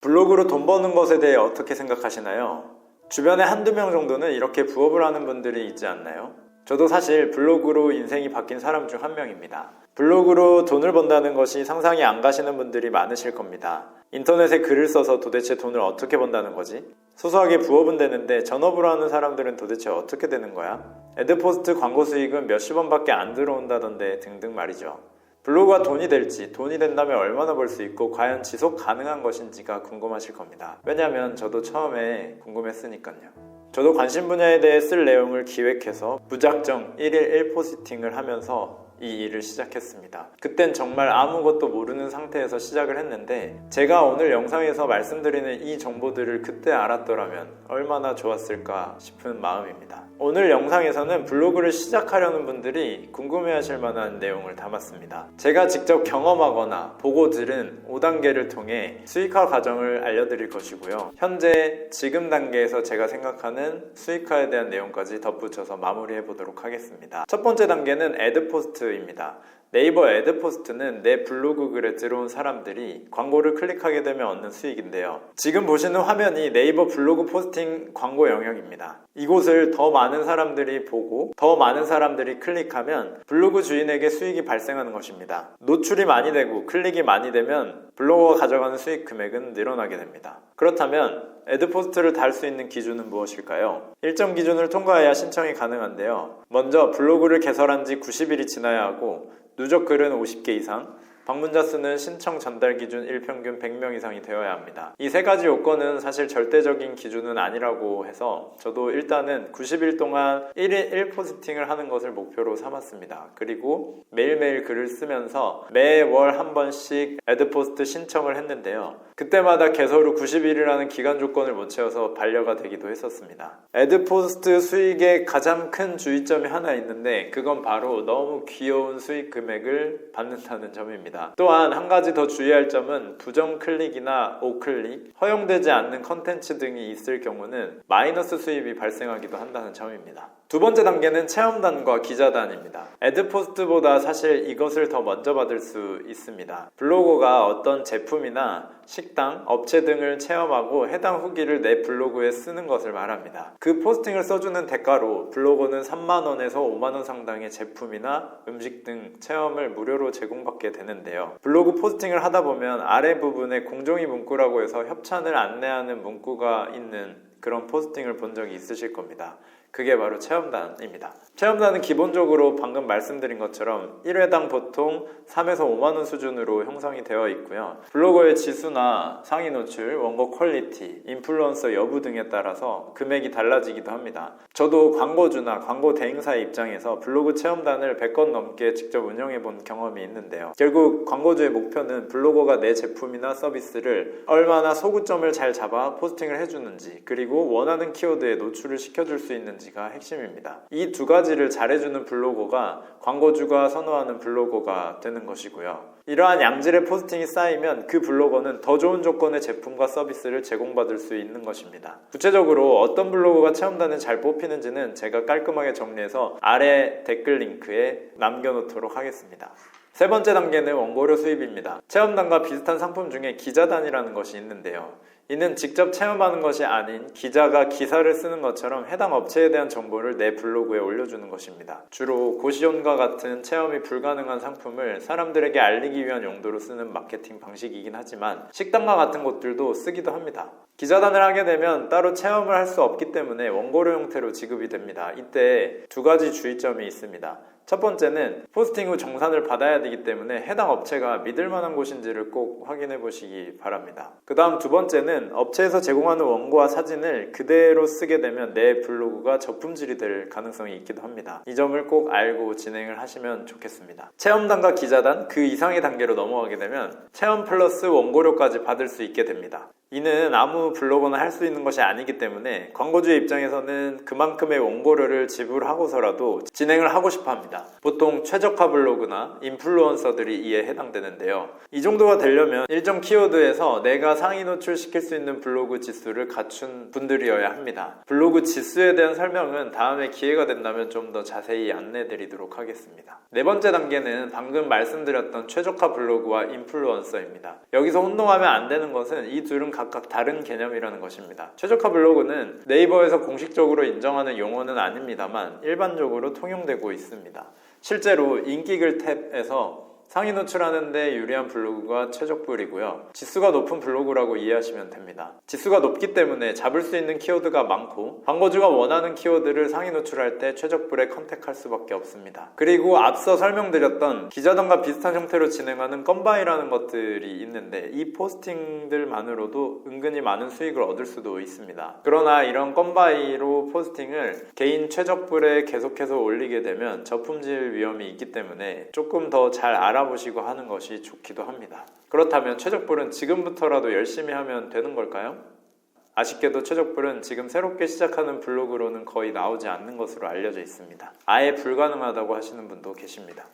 블로그로 돈 버는 것에 대해 어떻게 생각하시나요? 주변에 한두 명 정도는 이렇게 부업을 하는 분들이 있지 않나요? 저도 사실 블로그로 인생이 바뀐 사람 중 한 명입니다. 블로그로 돈을 번다는 것이 상상이 안 가시는 분들이 많으실 겁니다. 인터넷에 글을 써서 도대체 돈을 어떻게 번다는 거지? 소소하게 부업은 되는데 전업으로 하는 사람들은 도대체 어떻게 되는 거야? 애드포스트 광고 수익은 몇십 원밖에 안 들어온다던데 등등 말이죠. 블로그가 돈이 될지, 돈이 된다면 얼마나 벌 수 있고, 과연 지속 가능한 것인지가 궁금하실 겁니다. 왜냐면 저도 처음에 궁금했으니까요. 저도 관심 분야에 대해 쓸 내용을 기획해서 무작정 1일 1포스팅을 하면서 이 일을 시작했습니다. 그땐 정말 아무것도 모르는 상태에서 시작을 했는데 제가 오늘 영상에서 말씀드리는 이 정보들을 그때 알았더라면 얼마나 좋았을까 싶은 마음입니다. 오늘 영상에서는 블로그를 시작하려는 분들이 궁금해하실 만한 내용을 담았습니다. 제가 직접 경험하거나 보고 들은 5단계를 통해 수익화 과정을 알려드릴 것이고요. 현재 지금 단계에서 제가 생각하는 수익화에 대한 내용까지 덧붙여서 마무리해 보도록 하겠습니다. 첫 번째 단계는 애드 포스트 입니다. 네이버 애드 포스트는 내 블로그 글에 들어온 사람들이 광고를 클릭하게 되면 얻는 수익인데요. 지금 보시는 화면이 네이버 블로그 포스팅 광고 영역입니다. 이곳을 더 많은 사람들이 보고 더 많은 사람들이 클릭하면 블로그 주인에게 수익이 발생하는 것입니다. 노출이 많이 되고 클릭이 많이 되면 블로거가 가져가는 수익 금액은 늘어나게 됩니다. 그렇다면 애드포스트를 달 수 있는 기준은 무엇일까요? 일정 기준을 통과해야 신청이 가능한데요. 먼저 블로그를 개설한 지 90일이 지나야 하고 누적 글은 50개 이상, 방문자 수는 신청 전달 기준 일평균 100명 이상이 되어야 합니다. 이 세 가지 요건은 사실 절대적인 기준은 아니라고 해서 저도 일단은 90일 동안 1일 1포스팅을 하는 것을 목표로 삼았습니다. 그리고 매일매일 글을 쓰면서 매월 한 번씩 애드포스트 신청을 했는데요. 그때마다 개설 후 90일이라는 기간 조건을 못 채워서 반려가 되기도 했었습니다. 애드포스트 수익의 가장 큰 주의점이 하나 있는데 그건 바로 너무 귀여운 수익 금액을 받는다는 점입니다. 또한 한 가지 더 주의할 점은 부정 클릭이나 오클릭, 허용되지 않는 컨텐츠 등이 있을 경우는 마이너스 수입이 발생하기도 한다는 점입니다. 두 번째 단계는 체험단과 기자단입니다. 애드포스트보다 사실 이것을 더 먼저 받을 수 있습니다. 블로거가 어떤 제품이나 식당, 업체 등을 체험하고 해당 후기를 내 블로그에 쓰는 것을 말합니다. 그 포스팅을 써주는 대가로 블로거는 3만원에서 5만원 상당의 제품이나 음식 등 체험을 무료로 제공받게 되는데요. 블로그 포스팅을 하다 보면 아래 부분에 공정위 문구라고 해서 협찬을 안내하는 문구가 있는 그런 포스팅을 본 적이 있으실 겁니다. 그게 바로 체험단입니다. 체험단은 기본적으로 방금 말씀드린 것처럼 1회당 보통 3에서 5만원 수준으로 형성이 되어 있고요. 블로거의 지수나 상위 노출, 원고 퀄리티, 인플루언서 여부 등에 따라서 금액이 달라지기도 합니다. 저도 광고주나 광고 대행사의 입장에서 블로그 체험단을 100건 넘게 직접 운영해 본 경험이 있는데요. 결국 광고주의 목표는 블로거가 내 제품이나 서비스를 얼마나 소구점을 잘 잡아 포스팅을 해주는지 그리고 원하는 키워드에 노출을 시켜줄 수 있는 지 지가 핵심입니다. 이 두 가지를 잘해주는 블로거가 광고주가 선호하는 블로거가 되는 것이고요. 이러한 양질의 포스팅이 쌓이면 그 블로거는 더 좋은 조건의 제품과 서비스를 제공받을 수 있는 것입니다. 구체적으로 어떤 블로거가 체험단을 잘 뽑히는지는 제가 깔끔하게 정리해서 아래 댓글 링크에 남겨놓도록 하겠습니다. 세 번째 단계는 원고료 수입입니다. 체험단과 비슷한 상품 중에 기자단이라는 것이 있는데요. 이는 직접 체험하는 것이 아닌 기자가 기사를 쓰는 것처럼 해당 업체에 대한 정보를 내 블로그에 올려주는 것입니다. 주로 고시원과 같은 체험이 불가능한 상품을 사람들에게 알리기 위한 용도로 쓰는 마케팅 방식이긴 하지만 식당과 같은 곳들도 쓰기도 합니다. 기자단을 하게 되면 따로 체험을 할 수 없기 때문에 원고료 형태로 지급이 됩니다. 이때 두 가지 주의점이 있습니다. 첫 번째는 포스팅 후 정산을 받아야 되기 때문에 해당 업체가 믿을 만한 곳인지를 꼭 확인해 보시기 바랍니다. 그 다음 두 번째는 업체에서 제공하는 원고와 사진을 그대로 쓰게 되면 내 블로그가 저품질이 될 가능성이 있기도 합니다. 이 점을 꼭 알고 진행을 하시면 좋겠습니다. 체험단과 기자단 그 이상의 단계로 넘어가게 되면 체험 플러스 원고료까지 받을 수 있게 됩니다. 이는 아무 블로거나 할 수 있는 것이 아니기 때문에 광고주의 입장에서는 그만큼의 원고료를 지불하고서라도 진행을 하고 싶어 합니다. 보통 최적화 블로그나 인플루언서들이 이에 해당되는데요. 이 정도가 되려면 일정 키워드에서 내가 상위 노출시킬 수 있는 블로그 지수를 갖춘 분들이어야 합니다. 블로그 지수에 대한 설명은 다음에 기회가 된다면 좀 더 자세히 안내 드리도록 하겠습니다. 네 번째 단계는 방금 말씀드렸던 최적화 블로그와 인플루언서입니다. 여기서 혼동하면 안 되는 것은 이 둘은 각각 다른 개념이라는 것입니다. 최적화 블로그는 네이버에서 공식적으로 인정하는 용어는 아닙니다만 일반적으로 통용되고 있습니다. 실제로 인기글 탭에서 상위 노출하는데 유리한 블로그가 최적불이고요. 지수가 높은 블로그라고 이해하시면 됩니다. 지수가 높기 때문에 잡을 수 있는 키워드가 많고 광고주가 원하는 키워드를 상위 노출할 때 최적불에 컨택할 수밖에 없습니다. 그리고 앞서 설명드렸던 기자단과 비슷한 형태로 진행하는 건바이라는 것들이 있는데 이 포스팅들만으로도 은근히 많은 수익을 얻을 수도 있습니다. 그러나 이런 건바이로 포스팅을 개인 최적불에 계속해서 올리게 되면 저품질 위험이 있기 때문에 조금 더 잘 알아 알아보시고 하는 것이 좋기도 합니다. 그렇다면 최적불은 지금부터라도 열심히 하면 되는 걸까요? 아쉽게도 최적불은 지금 새롭게 시작하는 블로그로는 거의 나오지 않는 것으로 알려져 있습니다. 아예 불가능하다고 하시는 분도 계십니다.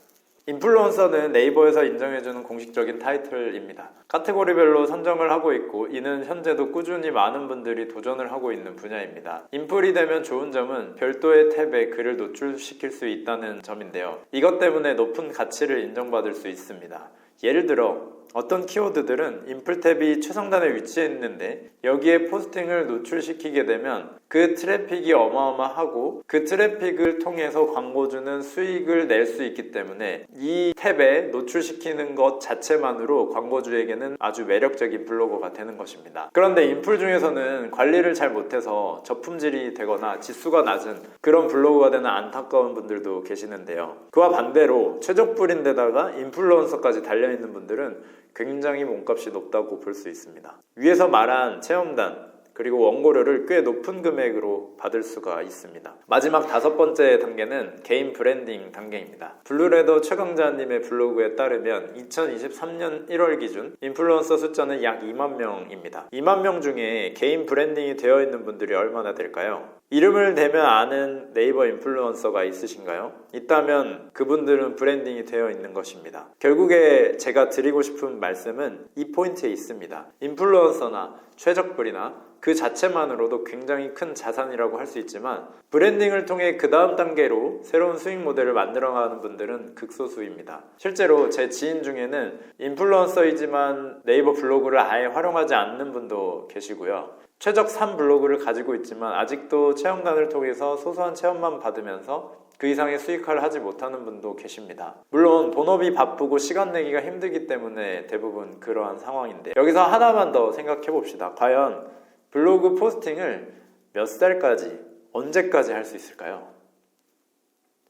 인플루언서는 네이버에서 인정해주는 공식적인 타이틀입니다. 카테고리별로 선정을 하고 있고 이는 현재도 꾸준히 많은 분들이 도전을 하고 있는 분야입니다. 인플이 되면 좋은 점은 별도의 탭에 글을 노출시킬 수 있다는 점인데요. 이것 때문에 높은 가치를 인정받을 수 있습니다. 예를 들어 어떤 키워드들은 인플 탭이 최상단에 위치해 있는데 여기에 포스팅을 노출시키게 되면 그 트래픽이 어마어마하고 그 트래픽을 통해서 광고주는 수익을 낼 수 있기 때문에 이 탭에 노출시키는 것 자체만으로 광고주에게는 아주 매력적인 블로거가 되는 것입니다. 그런데 인플 중에서는 관리를 잘 못해서 저품질이 되거나 지수가 낮은 그런 블로그가 되는 안타까운 분들도 계시는데요. 그와 반대로 최적불인데다가 인플루언서까지 달려있는 분들은 굉장히 몸값이 높다고 볼 수 있습니다. 위에서 말한 체험단, 그리고 원고료를 꽤 높은 금액으로 받을 수가 있습니다. 마지막 다섯 번째 단계는 개인 브랜딩 단계입니다. 블루레더 최강자님의 블로그에 따르면 2023년 1월 기준 인플루언서 숫자는 약 2만 명입니다. 2만 명 중에 개인 브랜딩이 되어 있는 분들이 얼마나 될까요? 이름을 대면 아는 네이버 인플루언서가 있으신가요? 있다면 그분들은 브랜딩이 되어 있는 것입니다. 결국에 제가 드리고 싶은 말씀은 이 포인트에 있습니다. 인플루언서나 최적불이나 그 자체만으로도 굉장히 큰 자산이라고 할 수 있지만 브랜딩을 통해 그 다음 단계로 새로운 수익 모델을 만들어가는 분들은 극소수입니다. 실제로 제 지인 중에는 인플루언서이지만 네이버 블로그를 아예 활용하지 않는 분도 계시고요. 최적 3 블로그를 가지고 있지만 아직도 체험단을 통해서 소소한 체험만 받으면서 그 이상의 수익화를 하지 못하는 분도 계십니다. 물론 본업이 바쁘고 시간 내기가 힘들기 때문에 대부분 그러한 상황인데 여기서 하나만 더 생각해 봅시다. 과연 블로그 포스팅을 몇 살까지 언제까지 할 수 있을까요?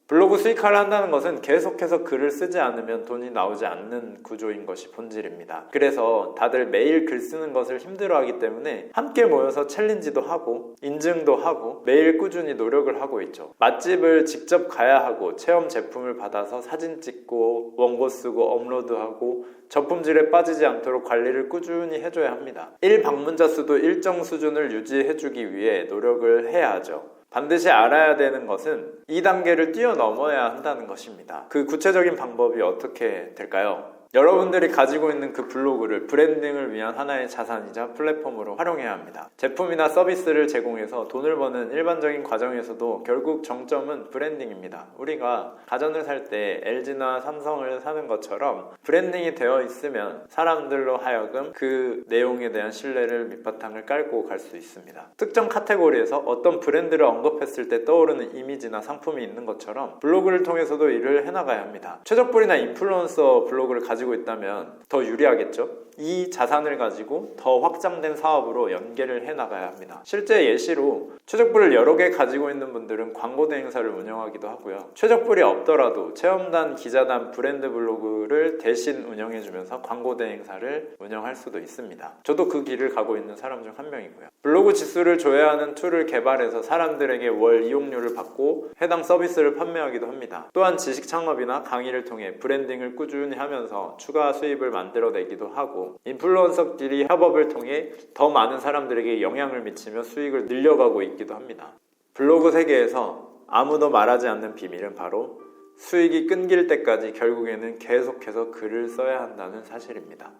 블로그 수익화를 한다는 것은 계속해서 글을 쓰지 않으면 돈이 나오지 않는 구조인 것이 본질입니다. 그래서 다들 매일 글 쓰는 것을 힘들어하기 때문에 함께 모여서 챌린지도 하고 인증도 하고 매일 꾸준히 노력을 하고 있죠. 맛집을 직접 가야 하고 체험 제품을 받아서 사진 찍고 원고 쓰고 업로드하고 저품질에 빠지지 않도록 관리를 꾸준히 해줘야 합니다. 1 방문자 수도 일정 수준을 유지해주기 위해 노력을 해야 하죠. 반드시 알아야 되는 것은 이 단계를 뛰어넘어야 한다는 것입니다. 그 구체적인 방법이 어떻게 될까요? 여러분들이 가지고 있는 그 블로그를 브랜딩을 위한 하나의 자산이자 플랫폼으로 활용해야 합니다. 제품이나 서비스를 제공해서 돈을 버는 일반적인 과정에서도 결국 정점은 브랜딩입니다. 우리가 가전을 살 때 LG나 삼성을 사는 것처럼 브랜딩이 되어 있으면 사람들로 하여금 그 내용에 대한 신뢰를 밑바탕을 깔고 갈 수 있습니다. 특정 카테고리에서 어떤 브랜드를 언급했을 때 떠오르는 이미지나 상품이 있는 것처럼 블로그를 통해서도 일을 해나가야 합니다. 최적불이나 인플루언서 블로그를 가지고 가지고 있다면 더 유리하겠죠? 이 자산을 가지고 더 확장된 사업으로 연계를 해 나가야 합니다. 실제 예시로 최적불을 여러 개 가지고 있는 분들은 광고 대행사를 운영하기도 하고요. 최적불이 없더라도 체험단, 기자단, 브랜드 블로그를 대신 운영해 주면서 광고 대행사를 운영할 수도 있습니다. 저도 그 길을 가고 있는 사람 중 한 명이고요. 블로그 지수를 조회하는 툴을 개발해서 사람들에게 월 이용료를 받고 해당 서비스를 판매하기도 합니다. 또한 지식 창업이나 강의를 통해 브랜딩을 꾸준히 하면서 추가 수입을 만들어내기도 인플루언서끼리 협업을 통해 더 많은 사람들에게 영향을 미치며 수익을 늘려가고 있기도 합니다. 블로그 세계에서 아무도 말하지 않는 비밀은 바로 수익이 끊길 때까지 결국에는 계속해서 글을 써야 한다는 사실입니다.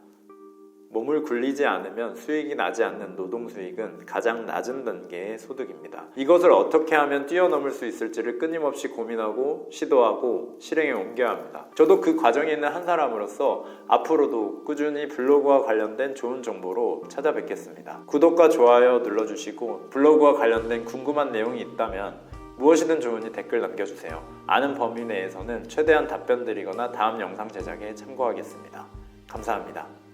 몸을 굴리지 않으면 수익이 나지 않는 노동 수익은 가장 낮은 단계의 소득입니다. 이것을 어떻게 하면 뛰어넘을 수 있을지를 끊임없이 고민하고 시도하고 실행에 옮겨야 합니다. 저도 그 과정에 있는 한 사람으로서 앞으로도 꾸준히 블로그와 관련된 좋은 정보로 찾아뵙겠습니다. 구독과 좋아요 눌러주시고 블로그와 관련된 궁금한 내용이 있다면 무엇이든 좋으니 댓글 남겨주세요. 아는 범위 내에서는 최대한 답변 드리거나 다음 영상 제작에 참고하겠습니다. 감사합니다.